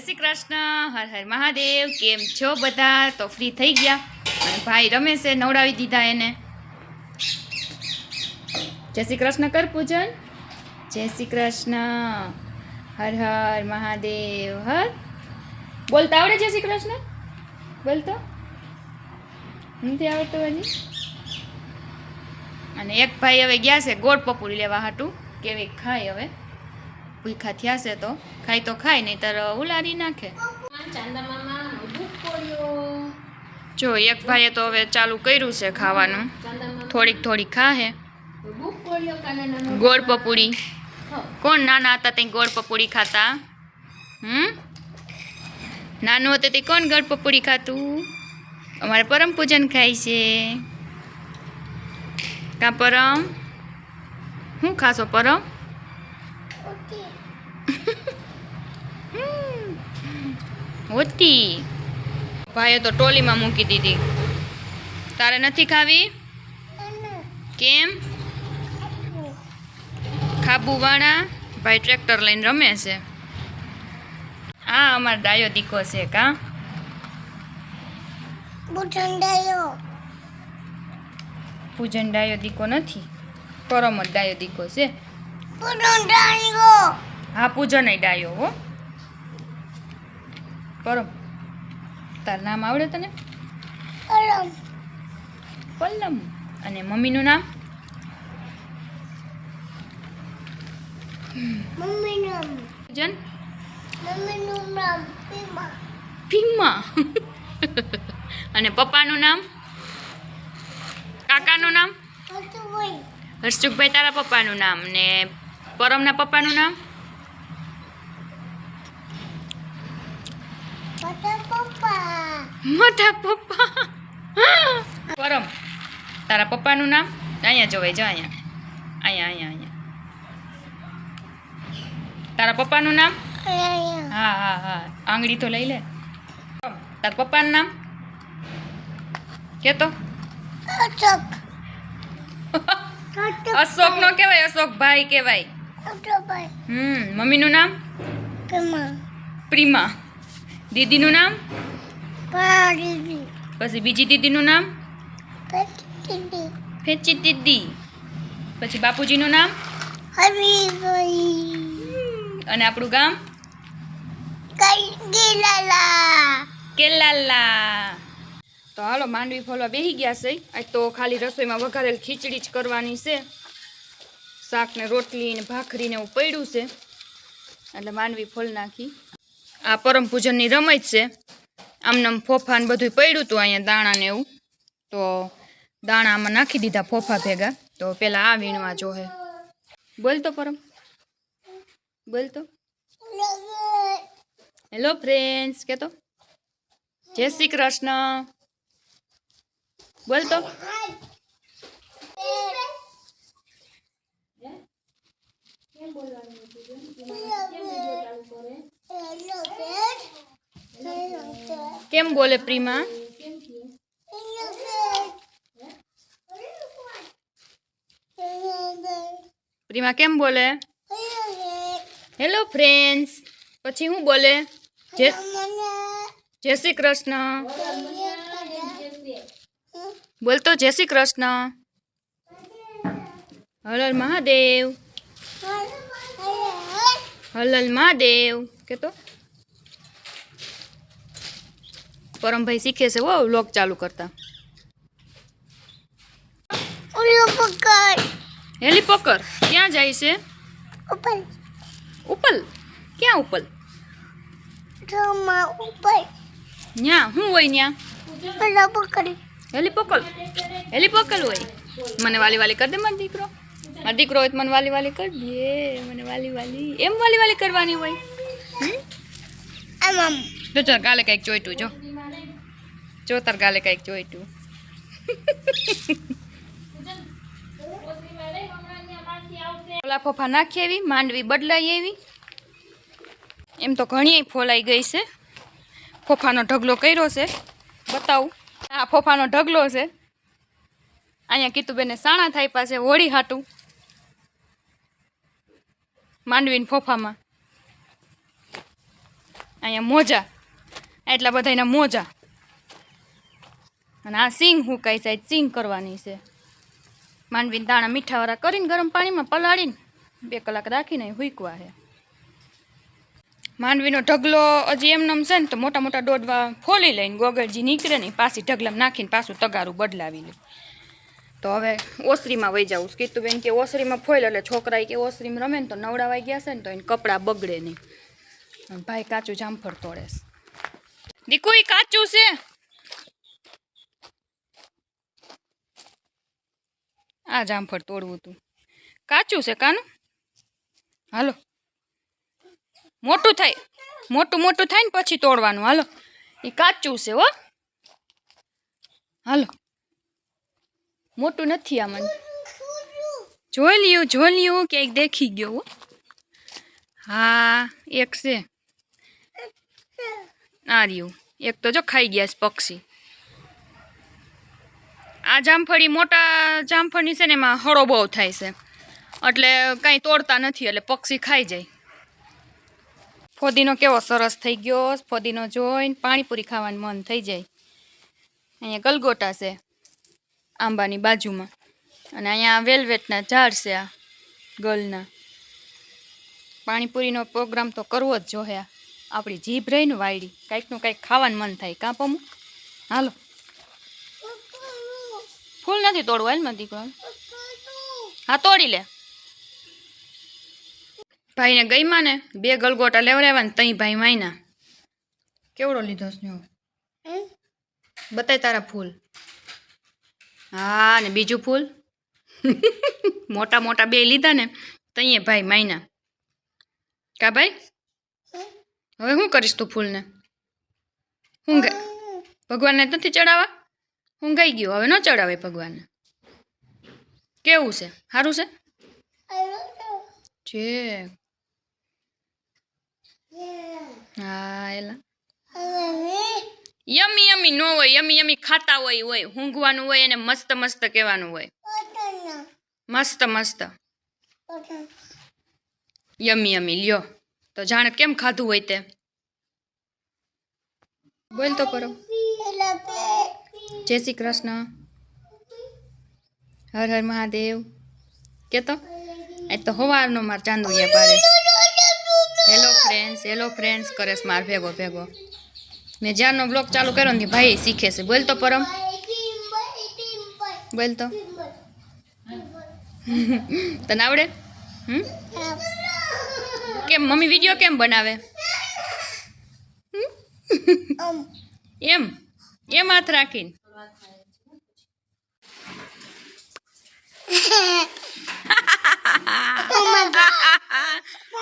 જય શ્રી કૃષ્ણ, હર હર મહાદેવ, કેમ છો બધા? તો ફ્રી થઈ ગયા. અને ભાઈ રમેશે નવડાવી દીધા એને. જય શ્રી કૃષ્ણ, કર પૂજન. જય શ્રી કૃષ્ણ. હર હર મહાદેવ, હર. બોલતા આવડે જય શ્રી કૃષ્ણ? બોલતો? નથી આવડતું હજી? અને એક ભાઈ હવે ગયા છે ગોળ પપૂરી લેવા હાટું. કેવી ખાય હવે? ભૂખા થયા છે તો ખાય તો ખાય, નહીતર ઉલારી નાખે. જો, એક ભાઈએ તો હવે ચાલુ કર્યું છે ખાવાનું. થોડીક થોડીક ખાહે. ગોળ પપુડી. કોણ નાના હતા ત્યાં ગોળ પપુડી ખાતા? હમ? નાનું હતું તે કોણ ગોળ પપુડી ખાતું? અમારે પરમ પૂજન ખાય છે. કા પરમ? શું ખાશો પરમ? હોતી. ભાઈએ તો ટોલીમાં મૂકી દીધી. તારે નથી ખાવી? કેમ? ખાબુવાળા? ભાઈ ટ્રેક્ટર લઈને રમે છે. આ અમારો ડાયો દીકો છે કા? પૂજન ડાયો. દીકો નથી. પરમ ડાયો દીકો છે. હા પૂજન ડાયો હો. પરમ. તાર નામ આવડે તને? પલ્લમ અને મમ્મીનું નામ? પૂજન ભીમા. અને પપ્પાનું નામ? કાકાનું નામ? હર્ષુકભાઈ તારા પપ્પાનું નામ. ને પરમના પપ્પાનું નામ? મોટા પપ્પા. પરમ તારા પપ્પાનું નામ? અહીંયા જોવાય જો અહીંયા. અહીંયા અહીંયા અહીંયા. તારા પપ્પાનું નામ? હા હા હા. આંગળી તો લઈ લે. પરમ, તારા પપ્પાનું નામ? કે તો અશોક નો કહેવાય અશોક ભાઈ કહેવાય. હમ મમ્મીનું નામ? પ્રીમા. દીદીનું નામ? પછી બીજી દીદીનું નામ? ફેંચી દીદી. પછી બાપુજીનું નામ? અને આપણું ગામ? કેલાલા. તો હાલો માંડવી ફોલવા બેસી ગયા છે. આજ તો ખાલી રસોઈમાં વઘારેલ ખીચડી જ કરવાની છે. શાક ને રોટલી ને ભાખરી ને એવું પડ્યું છે. એટલે માંડવી ફોલ નાખી. આ પરમ પૂજનની રમત છે. આમનામ ફોફા ને બધું પડ્યું હતું અહીંયા દાણા ને એવું. તો દાણા આમાં નાખી દીધા ફોફા ભેગા. તો પેલા આ વીણવા જોહે. બોલ તો પરમ. બોલ તો. હેલો ફ્રેન્ડ્સ કેતો? જય શ્રી કૃષ્ણ. બોલ તો. કેમ બોલે પ્રીમા? પ્રીમા કેમ બોલે? હેલો ફ્રેન્ડ્સ પછી હું બોલે? જય શ્રી કૃષ્ણ. બોલતો જય શ્રી કૃષ્ણ. હલલ મહાદેવ. હલલ મહાદેવ. કે તો પરમભાઈ શીખે છે વો વ્લોગ ચાલુ કરતા. હેલી પકર ક્યાં જાય છે? ઉપલ? ક્યાં ઉપલ? ન્યા હું હોય ન્યા? હેલી પકલ હેલી પકલ હોય. મને વાલી વાલી કરી દે મારો દીકરો. મારો દીકરો હોય તો મને વાલી વાલી કરી દે. મને વાલી વાલી એમ વાલી વાલી કરવાની હોય. હમ? જો ચાલ કાલે કંઈક જોઈતું જો. જો તાર ગાલે કંઈક જોઈતું. ઓલા ફોફા નાખી એવી માંડવી બદલાઈ એવી એમ તો ઘણી ફોલાઈ ગઈ છે. ફોફાનો ઢગલો કર્યો છે. બતાવું. આ ફોફાનો ઢગલો છે. અહીંયા કીતુબેને સાણા થાય પાસે હોળી હાટું. માંડવીને ફોફામાં. અહીંયા મોજા. એટલા બધા મોજા. અને આ સિંગ હુકાઈ સાઈડ સિંગ કરવાની છે. માંડવીને દાણા મીઠાવાળા કરીને ગરમ પાણીમાં પલાળીને બે કલાક રાખીને હુંકવા છે. માંડવીનો ઢગલો હજી એમનેમ છે ને, તો મોટા મોટા દોડવા ફોલી લઈને ગોગળજી નીકળે ને પાછી ઢગલામાં નાખીને પાછું તગારું બદલાવી લે. તો હવે ઓસરીમાં વહી જાઉં. કીધું કે ઓસરીમાં ફોઈલ, એટલે છોકરા કે ઓસરીમાં રમે ને તો નવડાવાઈ ગયા છે ને, તો એને કપડાં બગડે નહીં. ભાઈ કાચું જામફળ તોડે દીકુ કાચું છે. આ જામફળ તોડવું તું. કાચું છે કાનું? હાલો. મોટું થાય. મોટું મોટું થાય ને પછી તોડવાનું. હાલો. એ કાચું છે હો. હાલો. મોટું નથી આ મને જોઈ લ્યું જોઈ લ્યું, ક્યાંક દેખી ગયો હો. હા, એક છે. આ રહ્યું. એક તો જો ખાઈ ગયા છે પક્ષી. આ જામફળી, મોટા જામફળની છે ને એમાં હળો બહુ થાય છે. એટલે કાંઈ તોડતા નથી, એટલે પક્ષી ખાઈ જાય. ફોદીનો કેવો સરસ થઈ ગયો, ફોદીનો જોઈને પાણીપુરી ખાવાનું મન થઈ જાય. અહીંયા ગલગોટા છે આંબાની બાજુમાં. અને અહીંયા વેલવેટના ઝાડ છે આ ગલના. પાણીપુરીનો પ્રોગ્રામ તો કરવો જ જોહે. આપણી જીભ રહીને વાયડી. કાંઈકનું કાંઈક ખાવાનું મન થાય. કાં પમું? હાલો. ફૂલ નથી તોડવું હાલમાં દીકરો હા તોડી લે. ભાઈને ગઈમાં ને બે ગલગોટા લેવડાવ્યા ને તઈ ભાઈ માયના કેવડો લીધો સ્નેહ? બતાય તારા ફૂલ. હા ને બીજું ફૂલ? મોટા મોટા બે લીધા ને તઈએ ભાઈ માયના. કા ભાઈ? હવે શું કરીશ તું ફૂલને? હું ભગવાનને નથી ચડાવવા? હું ગઈ ગયો. હવે ન ચડાવે ભગવાનને કેવું છે? સારું છે? છે. હા, એલા. યમી યમી નો હોય, યમી યમી ખાતા હોય હોય. ઊંઘવાનું હોય અને મસ્ત મસ્ત કહેવાનું હોય. મસ્ત મસ્ત. યમી યમી, લ્યો. તો જાણે કેમ ખાધું હોય તે? બોલ તો કરો. જય શ્રી કૃષ્ણ હર હર મહાદેવ કે તો એ તો હવારનો માર ચાંદુડિયા પાડે હેલો ફ્રેન્ડ્સ હેલો ફ્રેન્ડ્સ કરે છે માર ભેગો ભેગો મેં જ્યારનો બ્લોગ ચાલુ કર્યો ને ભાઈ શીખે છે બોલ તો પરમ બોલ તો તને આવડે હમ કેમ મમ્મી વીડિયો કેમ બનાવે હમ? એમ એમ હાથ રાખીને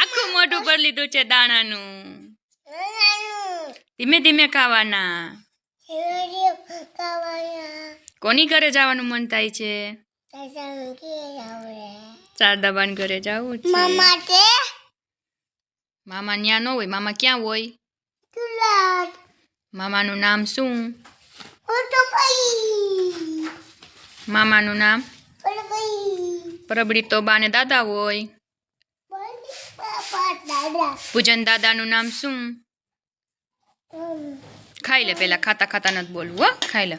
આખું મોઢું પર લીધું છે દાણાનું. ધીમે ધીમે ખાવાના. કોની ઘરે જવાનું મન થાય છે? શારદાબાન ઘરે જવું છે. મામા ન્યા ન હોય મામા ક્યાં હોય? મામાનું નામ શું? મામાનું નામ? પરબડી તો બાને દાદા હોય. પૂજન દાદાનું નામ શું? ખાઈ લે પેલા ખાતા ખાતા નથી બોલવું હો ખાઈ લે.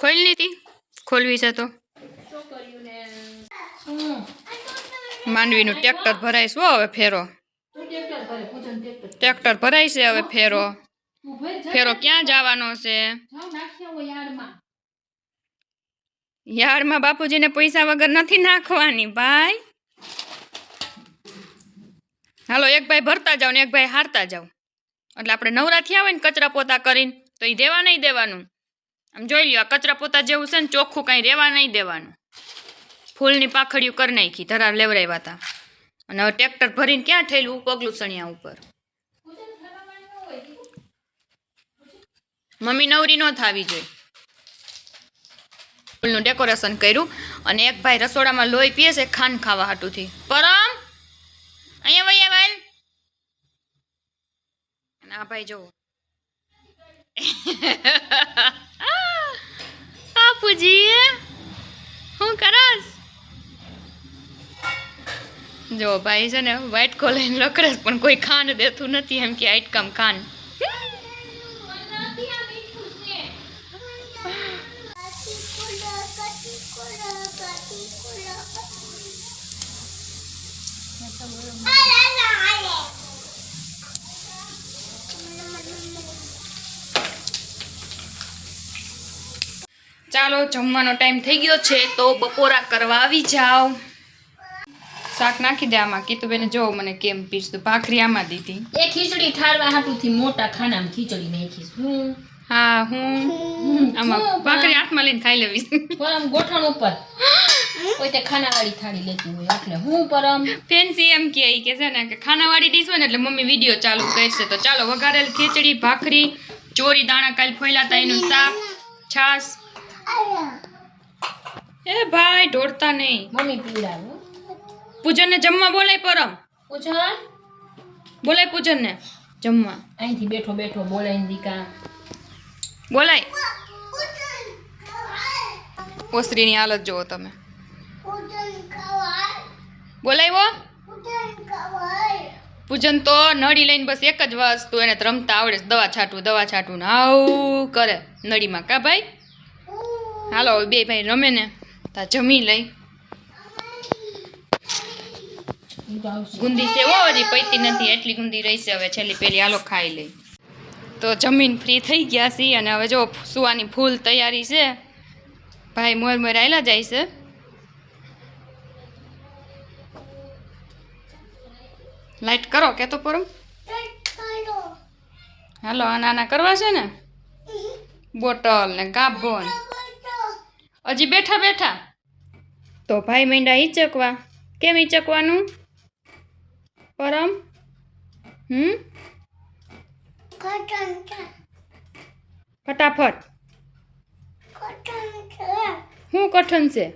ખોલી લીધી ખોલવી છે તો. માંડવીનું ટ્રેક્ટર ભરાય છે હવે ફેરો. ટ્રેક્ટર ભરાય છે હવે ફેરો. ફેરો ક્યાં જવાનો છે? યારમાં બાપુજીને પૈસા વગર નથી નાખવાની ભાઈ. હાલો, એક ભાઈ ભરતા જાઓ ને એક ભાઈ હારતા જાઓ. એટલે આપણે નવરા થયા હોય ને કચરા પોતા કરીને, તો એ દેવા નહીં દેવાનું. આમ જોઈ લ્યો, આ કચરા પોતા જેવું છે ને ચોખ્ખું કાંઈ રહેવા નહીં દેવાનું. ફૂલની પાખડીઓ કરી નાખી, ધરાર લેવરાવ્યા હતા અને હવે ટ્રેક્ટર ભરીને ક્યાં થયેલું પગલું સણિયા ઉપર. મમ્મી નવરી ન થાવી જોઈએ. ફૂલનું ડેકોરેશન કર્યું અને એક ભાઈ રસોડામાં લોહી પીએ છે, ખાંડ ખાવા હાટુથી. પરમ! અહીંયા ભાઈ ભાઈ અને આ ભાઈ જુઓ. જો ભાઈ છે ને વાઇટ કોલર લકડે, પણ કોઈ ખાંડ દેતું નથી એમ કે આઈટકમ ખાંડ. ચાલો, જમવાનો ટાઈમ થઈ ગયો છે, તો બપોરા કરવા આવી જાઓ. શાક નાખી દે આમાં. કીધું બેને જો મને કેમ પીરસતું ભાખરી આમાં દીધી. એ ખીચડી ઠારવા હાટુથી મોટા ખાનામાં ખીચડી નાખીશ હું હા. હું આમાં ભાખરી હાથમાં લઈને ખાઈ લેવીશ પરમ ગોઠણ ઉપર. કોઈ તે ખાનાવાળી થાળી લેતી હોય એટલે હું પરમ. ફેન્સી એમ કે કે છે ને કે ખાનાવાળી ડીશ હોય ને એટલે મમ્મી વીડિયો ચાલુ કરશે. તો ચાલો વઘારેલ ખીચડી ભાખરી ચોરી દાણા કાલ ફોયલાતા એનું શાક છાશ. એ ભાઈ ઢોળતા નહીં. મમ્મી પીવડાવો પૂજનને જમવા બોલાય પરમ. પૂજન? બોલાય પૂજનને. જમવા. અહીંથી બેઠો બેઠો બોલાય દીકા. બોલાય. ઓસરીની હાલત જુઓ તમે. બોલાવ્યો પૂજન તો નળી લઈને બસ એક જ વસ્તુ એને તો રમતા આવડે દવા છાંટવું દવા છાંટવું ને આવું કરે. નળીમાં કા ભાઈ? હાલો હવે બે ભાઈ રમે ને. તા જમી લઈ. ગુંદી હો, હજી પૈતી નથી, એટલી ગુંદી રહી છે, હવે છેલ્લી પેલી આલો ખાઈ લઈ. તો જમીન ફ્રી થઈ ગયા છીએ અને હવે જો સુવાની ફૂલ તૈયારી છે, ભાઈ મોર મોર આવેલા જાય છે. લાઈટ કરો કે તો પરમ. હાલો, આના કરવા છે ને? બોટલ ને ગાભો હજી બેઠા બેઠા. તો ભાઈ મીંડા ઈચકવા કેમ હિચકવાનું? પરમ? હમ? ફટાફટ. શું કઠણ છે?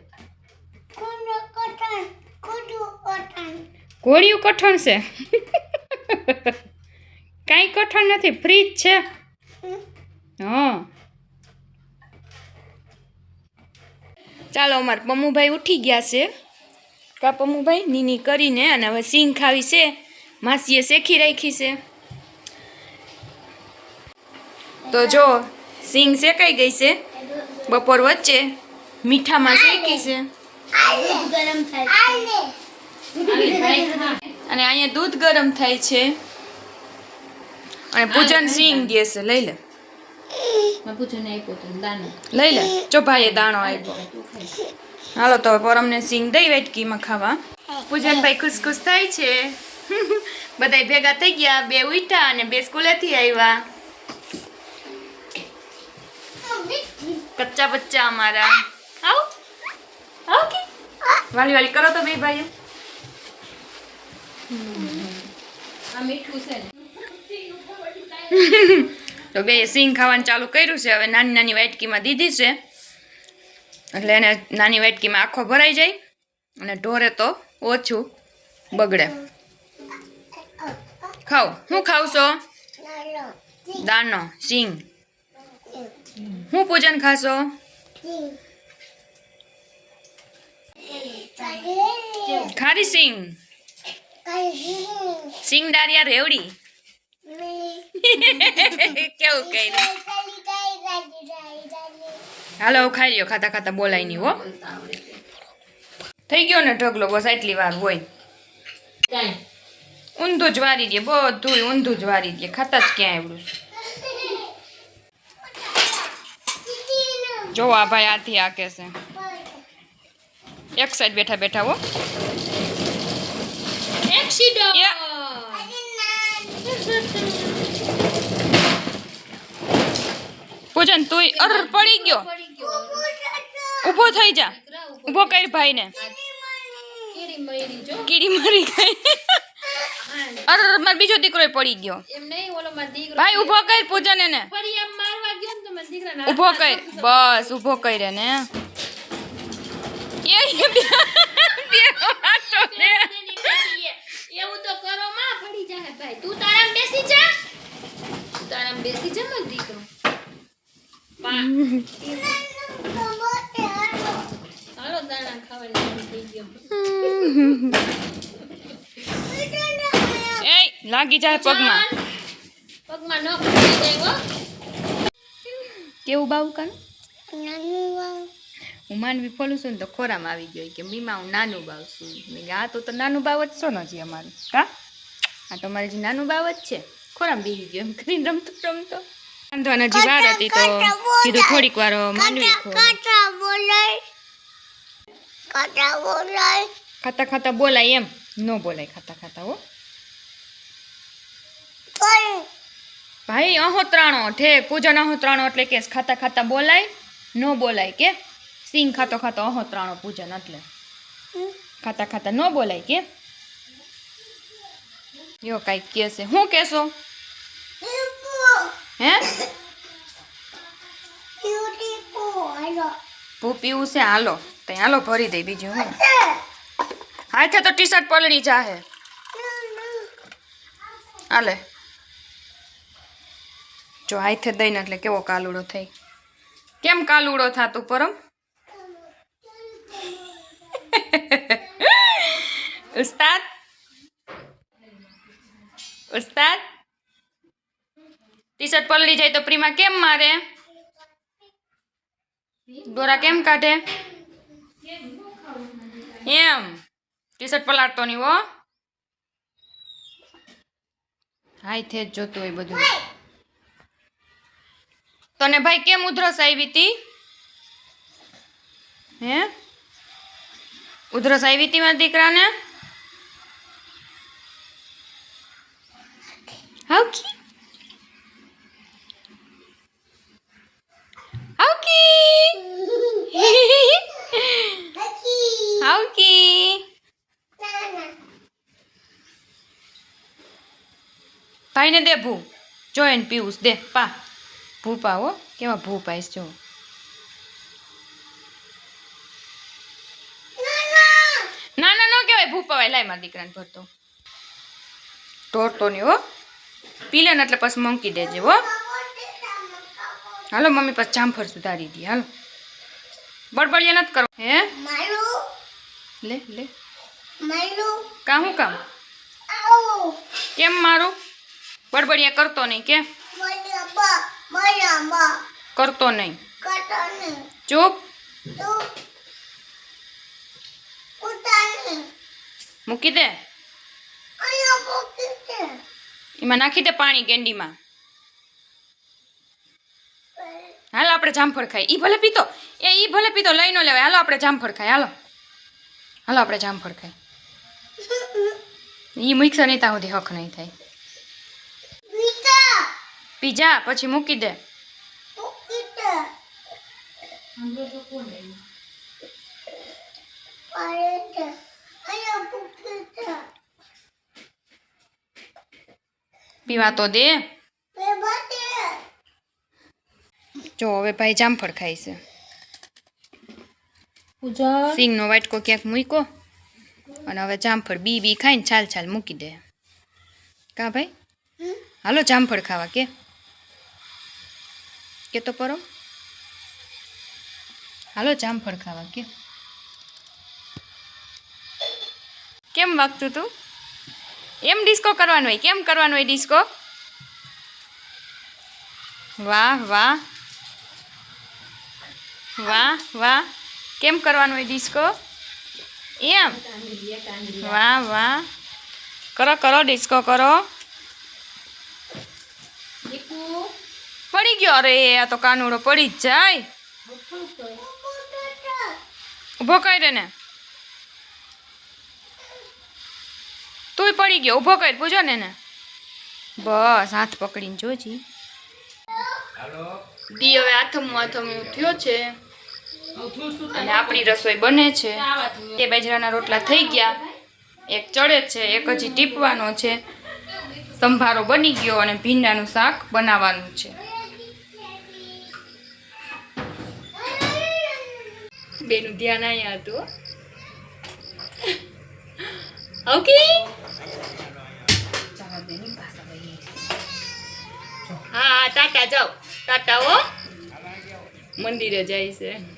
ઘોડિયું કઠણ છે? કાંઈ કઠણ નથી ફ્રીજ છે. હા. ચાલો, અમારા પમ્મુભાઈ ઉઠી ગયા છે. કા પમ્મુભાઈ નીની કરીને અને હવે સિંગ ખાવી છે માસીએ શેખી રાખી છે. તો જો સિંગ શેકાઈ ગઈ છે બપોર વચ્ચે મીઠામાં શેકી છે. અને અહીંયા દૂધ ગરમ થાય છે. અને પૂજન સિંગ દે છે લઈ લે. લઈ લે. જો ભાઈએ દાણો આપ્યો. હાલો તો હવે પરમને સિંગ દઈ વેટકીમાં ખાવા. પૂજનભાઈ ખુશ ખુશ થાય છે. બધાય ભેગા થઈ ગયા બે ઉઠ્યા અને બે સ્કૂલેથી આવ્યા. કચ્ચા બચ્ચા અમારા. આવો આવ કે. વાલી વાલી કરો તો બે ભાઈઓ ને. તો બે સિંગ ખાવાનું ચાલુ કર્યું છે. હવે નાની નાની વાટકીમાં દીધી છે. એટલે એને નાની વાટકીમાં આખો ભરાઈ જાય અને ઢોરે તો ઓછું બગડે. ખાવ હું ખાવ છો? દાનો સિંગ. હું પૂજન ખાશો? ખારી સિંગ. સિંગ દારિયા રેવડી? કેવું કર્યું? હાલો હવે ખાઈ લ્યો ખાતા ખાતા બોલાય નહીં હો. થઈ ગયો ને ઢગલો બસ આટલી વાર હોય. કાંઈ. ઊંધું જ વારી દે બધું ઊંધું જ વારી દે. ખાતા જ ક્યાં આવડું જો આ ભાઈ આથી આકે છે. એક સાઈડ બેઠા બેઠા હો. એક્સિડન્ટ યા. પૂજન તું અર પડી ગયો પડી ગયો. ઊભો થઈ જા. ઊભો કર ભાઈને. કેરી મયરી જો કીડી મરી ગઈ. અર મારો બીજો દીકરો પડી ગયો. એમ નહીં ઓલો મારો દીકરો ભાઈ ઊભો કર પૂજન એને. ફરી આમ મારવા ગયો ને તો મારા દીકરાને ઊભો કર. બસ ઊભો કર એને. એ બે બે વાતો ને. એવું તો કરો માં પડી જાય ભાઈ. તું તારામ બેસી જા. તું તારામ બેસી જા મારો દીકરો પા હાલો તાર કરવાની મન થઈ ગયો એ લાગી જાય પગમાં. પગમાં નખ પડી જાય કેવું બાવું કાન? હું માનવી ફોલું છું ને તો ખોરામાં આવી ગયો કે મીમા હું નાનું બાવ છું. મેં આ તો તો નાનું બાવ જ છો નથી અમારું. કા? આ તો મારે જે નાનું બાવ જ છે. ખોરામાં બેસી ગયો એમ કરીને રમતો રમતો. વાંધો નજીક વાર હતી તો કીધું થોડીક વાર માનવી ખોલ ખાતા ખાતા બોલાય એમ. ન બોલાય ખાતા ખાતા હો. ભાઈ. અહોત્રાણો ઠે પૂજન અહોત્રાણો એટલે કે ખાતા ખાતા બોલાય ન બોલાય કે? સિંગ ખાતો ખાતો અહોત્રાણો પૂજન એટલે. ખાતા ખાતા ન બોલાય કે? યો કાંઈક કહેશે શું કહેશો હે? ભૂ પીવું છે, હાલો. તો હાલો ભરી દઈ બીજું હું. હાથે તો ટી શર્ટ પલળી જાહે. હાલે. જો હાથે દઈને એટલે કેવો કાલુડો થઈ. કેમ કાલુડો થાતું પરમ? ઉસ્તાદ? ઉસ્તાદ? ટી શર્ટ પલળી જાય તો પ્રીમા કેમ મારે? દોરા કેમ કાઢે? એમ. ટી શર્ટ પલાળતો નહીં હો. હાથે જ જોતું હોય બધું. તને ભાઈ કેમ ઉધરસ આવી હતી? હે? ઉધરસ આવી હતી મારા દીકરાને? હાઉકી હાઉકી ભાઈને દે ભૂ. જો એને પીવું. દે પા. ભૂ પાવો કેવા ભૂ પાઈશ જો. ના ના ન કહેવાય. ભૂ પવાય લાય મારા દીકરાને ભરતો ઢોરતો નહીં હો. પી લે ને એટલે પછી મૂકી દેજે હો. હાલો મમ્મી પછી જામફળ સુધારી દી. હાલો. બળબડિયા નથી કરો. હે? લે લે. કા હું કામ? કેમ મારું? બળબડિયા કરતો નહીં કે? કરતો નહીં. ચૂપ. મૂકી દે. એમાં નાખી દે પાણી ગેંડીમાં. હાલો આપણે જામફળ ખાઈ ઈ ભલે પીતો. એ ઈ ભલે પીતો લઈ ન લેવાય. હાલો આપણે જામફળ ખાઈ હાલો. હાલો આપણે જામફળ ખાઈ ઈ મિક્સર નહીં ત્યાં સુધી હક નહીં થાય. પીજા પછી મૂકી દે. પીવા તો દે. જો હવે ભાઈ જામફળ ખાય છે. પૂજા. સિંગનો વાટકો ક્યાંક મૂક્યો અને હવે જામફળ બી બી ખાઈને છાલ છાલ મૂકી દે. કા ભાઈ? હાલો જામફળ ખાવા કે. કે તો પરો. હાલો જામફળ ખાવા કે. કેમ વાગતું તું? એમ ડિસ્કો કરવાનું હોય કેમ કરવાનું હોય ડિસ્કો? વાહ વાહ. વાહ વાહ. કેમ કરવાનું હોય ડિસ્કો? એમ. વાહ વાહ. કરો કરો ડિસ્કો કરો. દીકુ પડી ગયો? અરે આ તો કાનુડો પડી જ જાય. ઊભો કર ને તુંય પડી ગયો. ઊભો કર પૂછો ને એને. બસ હાથ પકડીને જોજી દી હવે આથમું આથમું થયો છે. અને આપણી રસોઈ બને છે. તે બાજરાના રોટલા થઈ ગયા. એક ચડે છે એક હજી ટીપવાનો છે. સંભારો બની ગયો અને ભીંડાનું શાક બનાવવાનું છે. બેનું ધ્યાન અહીંયા હતું ઓકે હા ટાટા જાઓ ટાટા હો મંદિરે જાય છે